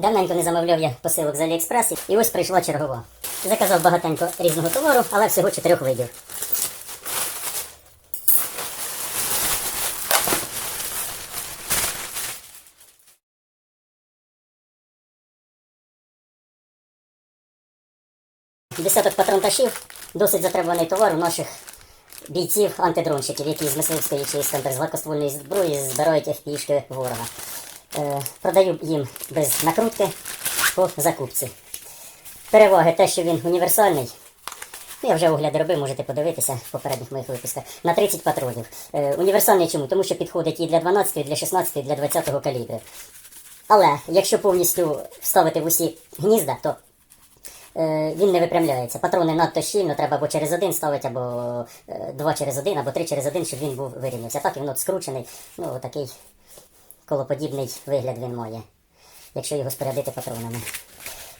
Давненько не замовляв я посилок з Аліекспрес, і ось прийшла чергова. Заказав багатенько різного товару, але всього чотирьох видів. Десяток патронташів, досить затребуваний товар у наших бійців антидронщиків, які з мисливської чи з зброї збирають FPV-шки ворога. Е, продаю їм без накрутки по закупці. Переваги те, що він універсальний. Ну, я вже огляди робив, можете подивитися в попередніх моїх випусках. На 30 патронів. Е, універсальний чому? Тому що підходить і для 12, і для 16, і для 20 калібрів. Але якщо повністю вставити в усі гнізда, то е, він не випрямляється. Патрони надто щільно, треба або через один ставити, або е, два через один, або три через один, щоб він був вирівнявся. Так він от скручений, ну такий колоподібний вигляд він має, якщо його спорядити патронами.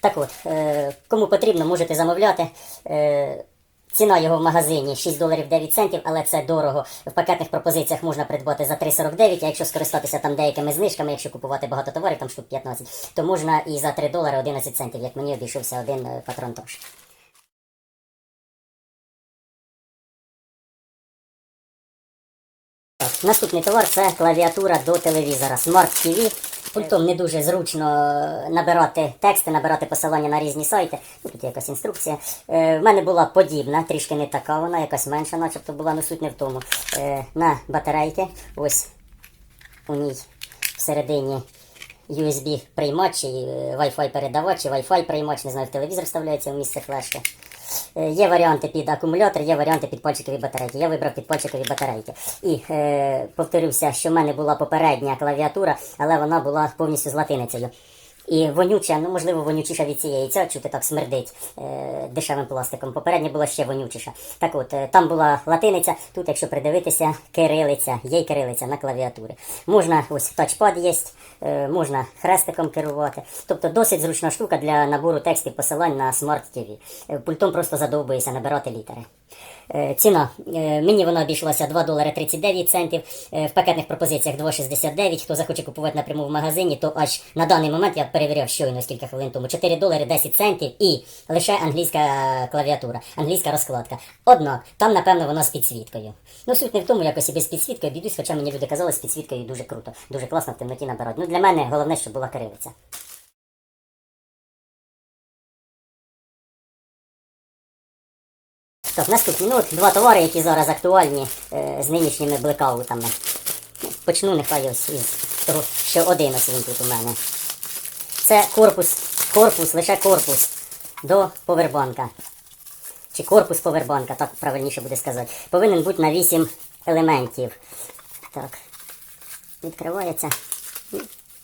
Так от, е, кому потрібно, можете замовляти. Е, Ціна його в магазині 6 доларів 9 центів, але це дорого. В пакетних пропозиціях можна придбати за 3,49, а якщо скористатися там деякими знижками, якщо купувати багато товарів, там штук 15, то можна і за 3 долари 11 центів, як мені обійшовся один е, патрон тож. Наступний товар це клавіатура до телевізора Smart TV. Пультом не дуже зручно набирати тексти, набирати посилання на різні сайти. Ну, тут є якась інструкція. Е, в мене була подібна, трішки не така, вона якась менша, начебто була, ну суть не в тому. Е, на батарейки, ось у ній всередині USB приймач, і е, Wi-Fi передавач, і Wi-Fi приймач, не знаю, в телевізор вставляється в місце флешки. Е, Є варіанти під акумулятор, є варіанти під пальчикові батарейки. Я вибрав під пальчикові батарейки. І е, повторюся, що в мене була попередня клавіатура, але вона була повністю з латиницею. І вонюча, ну можливо, вонючіша від цієї. Ця чути так смердить е, дешевим пластиком. Попередня була ще вонючіша. Так от, е, там була латиниця, тут, якщо придивитися, кирилиця, є й кирилиця на клавіатурі. Можна ось тачпад є, е, можна хрестиком керувати. Тобто досить зручна штука для набору текстів посилань на TV. Е, Пультом просто задовбуєшся набирати літери. Е, Ціна. Е, Мені вона обійшлася 2 долари 39 центів. Е, В пакетних пропозиціях 2,69. Хто захоче купувати напряму в магазині, то аж на даний момент я перевіряв щойно кілька хвилин тому 4 долари 10 центів і лише англійська клавіатура, англійська розкладка. Однак там, напевно, вона з підсвіткою. Ну, суть не в тому, якось і без підсвітки обійдусь, хоча мені люди казали, з підсвіткою дуже круто, дуже класно в темноті набирати. Ну, для мене головне, щоб була кирилиця. Так, наступні, ну, от два товари, які зараз актуальні е, з нинішніми блекаутами. Ну, Почну нехай ось із того, що один ось він тут у мене. Це корпус, корпус, лише корпус до повербанка. Чи корпус повербанка, так правильніше буде сказати. Повинен бути на 8 елементів. Так. Відкривається.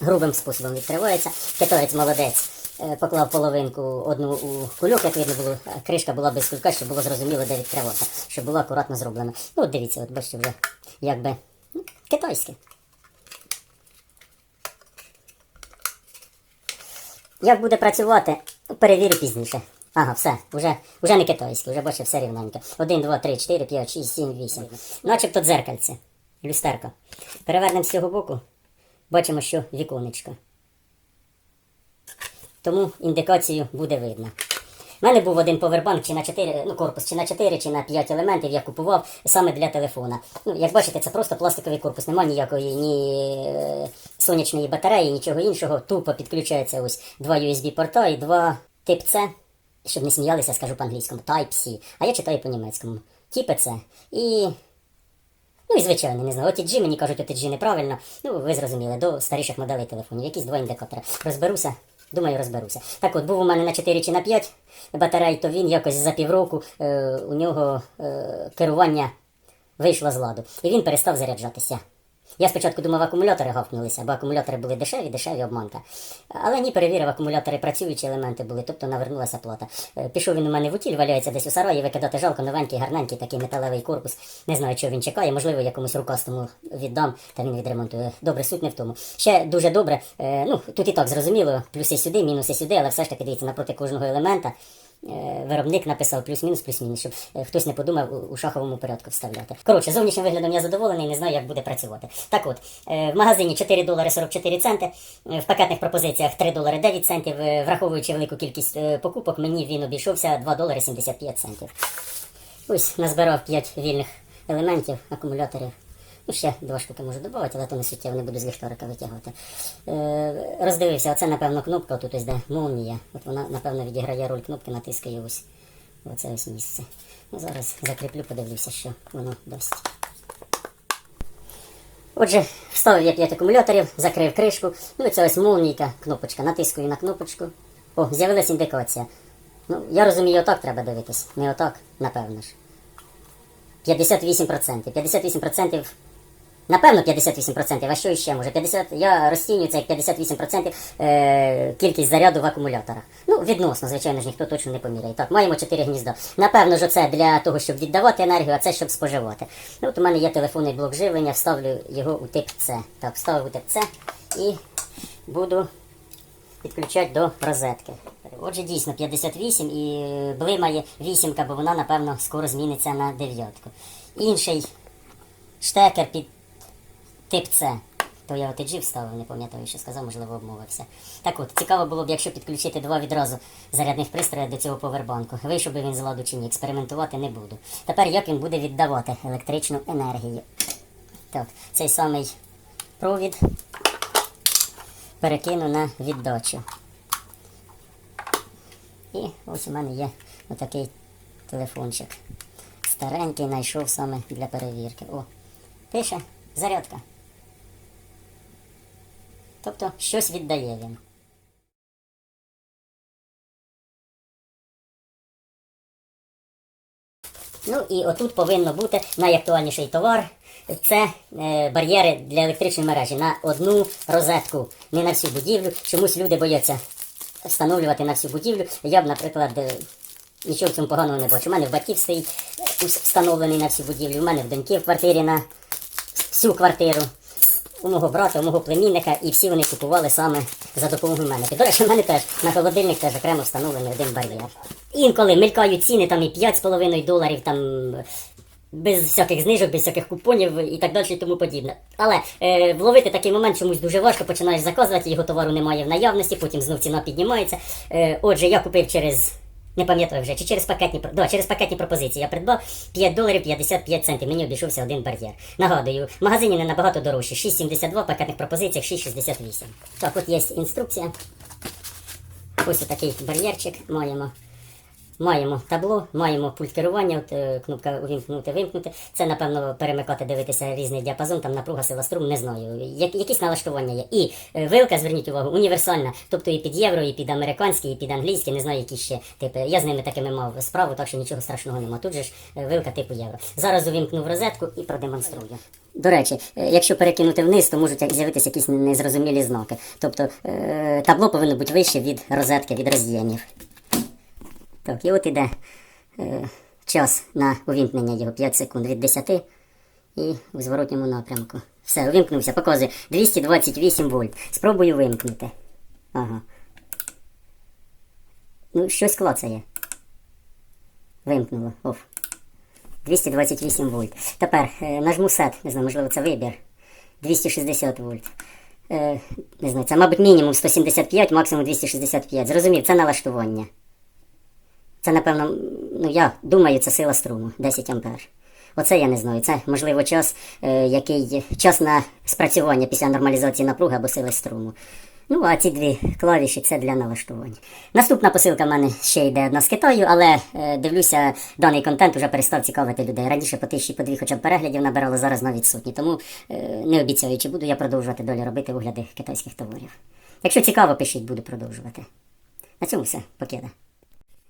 Грубим способом відкривається. Китаєць молодець. Е, Поклав половинку одну у кульок, як видно було, кришка була без кулька, щоб було зрозуміло, де відкривати, щоб було акуратно зроблено. Ну, от дивіться, от бачите, вже якби ну, китайське. Як буде працювати, перевірю пізніше. Ага, все, вже, вже не китайське, вже бачите, все рівненько. 1, 2, 3, 4, 5, 6, 7, 8. Начебто дзеркальце. Люстерко. Перевернемо з цього боку. Бачимо, що віконечко. Тому індикацію буде видно. У мене був один повербанк чи на 4, ну корпус, чи на 4, чи на 5 елементів я купував саме для телефона. Ну, як бачите, це просто пластиковий корпус, немає ніякої ні е, сонячної батареї, нічого іншого. Тупо підключається ось два USB-порта і два тип C. Щоб не сміялися, скажу по-англійському, Type-C. А я читаю по-німецькому. Типи C. І Ну і звичайно, не знаю. OTG мені кажуть, OTG неправильно. Ну, ви зрозуміли, до старіших моделей телефонів. Якісь два індикатори. Розберуся. Думаю, розберуся. Так от, був у мене на 4 чи на 5 батарей, то він якось за півроку е, у нього е, керування вийшло з ладу. І він перестав заряджатися. Я спочатку думав, акумулятори гавкнулися, бо акумулятори були дешеві, дешеві обманка. Але ні, перевірив, акумулятори працюючі елементи були, тобто навернулася плата. Е, Пішов він у мене в утіль, валяється десь у сараї, викидати жалко, новенький, гарненький такий металевий корпус. Не знаю, чого він чекає, можливо, якомусь рукастому віддам, та він відремонтує. Добре, суть не в тому. Ще дуже добре. е, Ну, тут і так зрозуміло, плюси сюди, мінуси сюди, але все ж таки дивіться, напроти кожного елемента виробник написав плюс-мінус, плюс-мінус, щоб е, хтось не подумав у- шаховому порядку вставляти. Коротше, зовнішнім виглядом я задоволений, не знаю, як буде працювати. Так от, е, в магазині 4 долари 44 центи, е, в пакетних пропозиціях 3 долари 9 центів, е, враховуючи велику кількість е, покупок, мені він обійшовся 2 долари 75 центів. Ось назбирав 5 вільних елементів, акумуляторів. Ну, ще два штуки можу додати, але то не суттєво не буду з ліхтарика витягувати. Е, роздивився, оце, напевно, кнопка, тут ось де молнія. От вона, напевно, відіграє роль кнопки, натискаю ось в оце ось місце. Ну, зараз закріплю, подивлюся, що воно дасть. Отже, вставив я 5 акумуляторів, закрив кришку. Ну і це ось молнійка, кнопочка. Натискую на кнопочку. О, з'явилася індикація. Ну, я розумію, отак треба дивитись. Не отак, напевно ж. 58%. 58%. Напевно, 58%, а що іще може? 50, я розцінюю це як 58% е, кількість заряду в акумуляторах. Ну, відносно, звичайно ж, ніхто точно не поміряє. Так, маємо 4 гнізда. Напевно, ж це для того, щоб віддавати енергію, а це щоб споживати. Ну, от у мене є телефонний блок живлення, вставлю його у тип С. Так, вставив у тип С і буду підключати до розетки. Отже, дійсно 58 і е, блимає вісімка, бо вона, напевно, скоро зміниться на дев'ятку. Інший штекер під тип С. То я OTG вставив, не пам'ятаю, що сказав, можливо, обмовився. Так от, цікаво було б, якщо підключити два відразу зарядних пристроїв до цього повербанку. Вийшов би він з ладу чи ні, експериментувати не буду. Тепер як він буде віддавати електричну енергію. Так, цей самий провід перекину на віддачу. І ось у мене є отакий телефончик. Старенький знайшов саме для перевірки. О, пише зарядка. Тобто щось віддає він. Ну і отут повинно бути найактуальніший товар. Це е, бар'єри для електричної мережі на одну розетку, не на всю будівлю. Чомусь люди бояться встановлювати на всю будівлю. Я б, наприклад, е, нічого в цьому поганого не бачу. У мене в батьків стоїть встановлений на всю будівлю, у мене в доньки в квартирі на всю квартиру. У мого брата, у мого племінника, і всі вони купували саме за допомогою мене. До речі, в мене теж на холодильник теж окремо встановлений один бар'єр. Інколи мелькають ціни там і 5,5 доларів, там без всяких знижок, без всяких купонів і так далі і тому подібне. Але е, вловити такий момент чомусь дуже важко, починаєш заказувати, його товару немає в наявності, потім знов ціна піднімається. Е, отже, я купив через. Не пам'ятаю вже, чи через пакетні да, через пакетні пропозиції я придбав 5 доларів 55 центів. Мені обійшовся один бар'єр. Нагадую, в магазині не набагато дорожче. 6,72, пакетних пропозиціях 6,68. Так, от є інструкція. Ось такий бар'єрчик маємо. Маємо табло, маємо пульт керування, от, е, кнопка увімкнути, вимкнути. Це, напевно, перемикати, дивитися різний діапазон, там напруга, сила струм, не знаю. Я, якісь налаштування є. І е, вилка, зверніть увагу, універсальна. Тобто і під євро, і під американський, і під англійський, не знаю, які ще типи. Я з ними такими мав справу, так що нічого страшного нема. Тут же ж е, вилка типу євро. Зараз увімкнув розетку і продемонструю. До речі, якщо перекинути вниз, то можуть з'явитися якісь незрозумілі знаки. Тобто табло повинно бути вище від розетки, від роз'ємів. Так, і от іде е, час на увімкнення його 5 секунд від 10 і в зворотньому напрямку. Все, увімкнувся, показує 228 вольт. Спробую вимкнути. Ага. Ну, щось клацає. Вимкнуло. Оф. 228 вольт. Тепер е, нажму сет, не знаю, можливо, це вибір. 260 вольт. Е, не знаю, це, мабуть, мінімум 175, максимум 265. Зрозумів, це налаштування. Це, напевно, ну я думаю, це сила струму 10 ампер. Оце я не знаю. Це можливо час, е, який час на спрацювання після нормалізації напруги або сили струму. Ну, а ці дві клавіші це для налаштування. Наступна посилка в мене ще йде одна з Китаю, але е, дивлюся, даний контент вже перестав цікавити людей. Раніше по тисячі, по дві хоча б переглядів набирало, зараз навіть сотні. Тому е, не обіцяю, чи буду я продовжувати далі робити огляди китайських товарів. Якщо цікаво, пишіть, буду продовжувати. На цьому все, покида.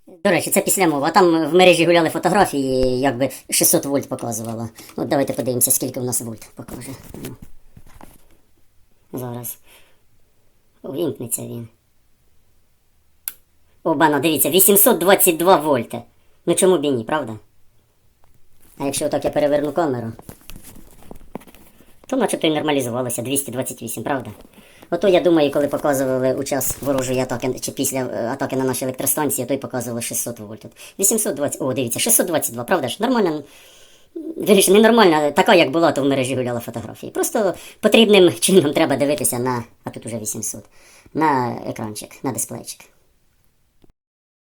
До речі, це після мови. А там в мережі гуляли фотографії, якби 600 вольт показувало. От давайте подивимося, скільки в нас вольт покаже. Ну. Зараз. Увімкнеться він. О, бано, дивіться, 822 вольти. Ну чому б і ні, правда? А якщо отак я переверну камеру, то начебто і нормалізувалося 228, правда? Ото я думаю, коли показували у час ворожої атаки чи після е, атаки на наші електростанції, то й показували 600 вольт. Тут 820, о, дивіться, 622, правда ж? Нормально. Вірніше, не нормально, така, як була, то в мережі гуляла фотографії. Просто потрібним чином треба дивитися на, а тут уже 800, на екранчик, на дисплейчик.